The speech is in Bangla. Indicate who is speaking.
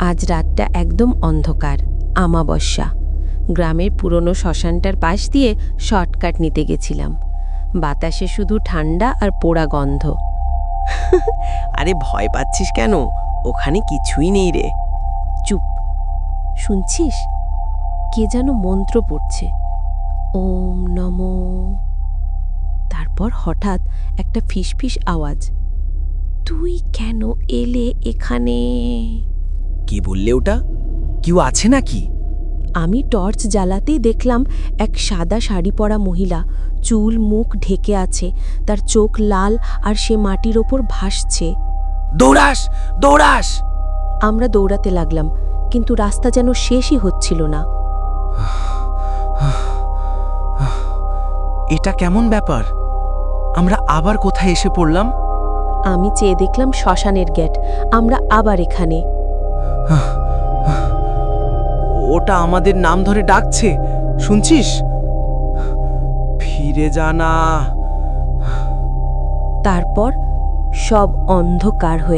Speaker 1: আজ রাতটা একদম অন্ধকার আমাবস্যা। গ্রামের পুরনো শ্মশানটার পাশ দিয়ে শর্টকাট নিতে গেছিলাম। বাতাসে শুধু ঠান্ডা আর পোড়া গন্ধ।
Speaker 2: আরে ভয় পাচ্ছিস কেন? ওখানে কিছুই নেই রে।
Speaker 1: চুপ। শুনছিস? কে যেন মন্ত্র পড়ছে। ওম নম। তারপর হঠাৎ একটা ফিসফিস আওয়াজ। তুই কেন এলে এখানে?
Speaker 2: কি বললে ওটা? কেউ আছে নাকি?
Speaker 1: আমি টর্চ জ্বালাতেই দেখলাম এক সাদা শাড়ি পরা মহিলা চুল মুখ ঢেকে আছে তার চোখ লাল আর সে মাটির ওপর ভাসছে।
Speaker 2: দৌড়াস দৌড়াস!
Speaker 1: আমরা দৌড়াতে লাগলাম কিন্তু রাস্তা যেন শেষই হচ্ছিল না।
Speaker 2: এটা কেমন ব্যাপার? আমরা আবার কোথায় এসে পড়লাম?
Speaker 1: আমি চেয়ে দেখলাম শ্মশানের গেট আমরা আবার এখানে।
Speaker 2: ওটা আমাদের নাম ধরে ডাকছে শুনছিস? ফিরে জানা
Speaker 1: তারপর সব অন্ধকার হয়ে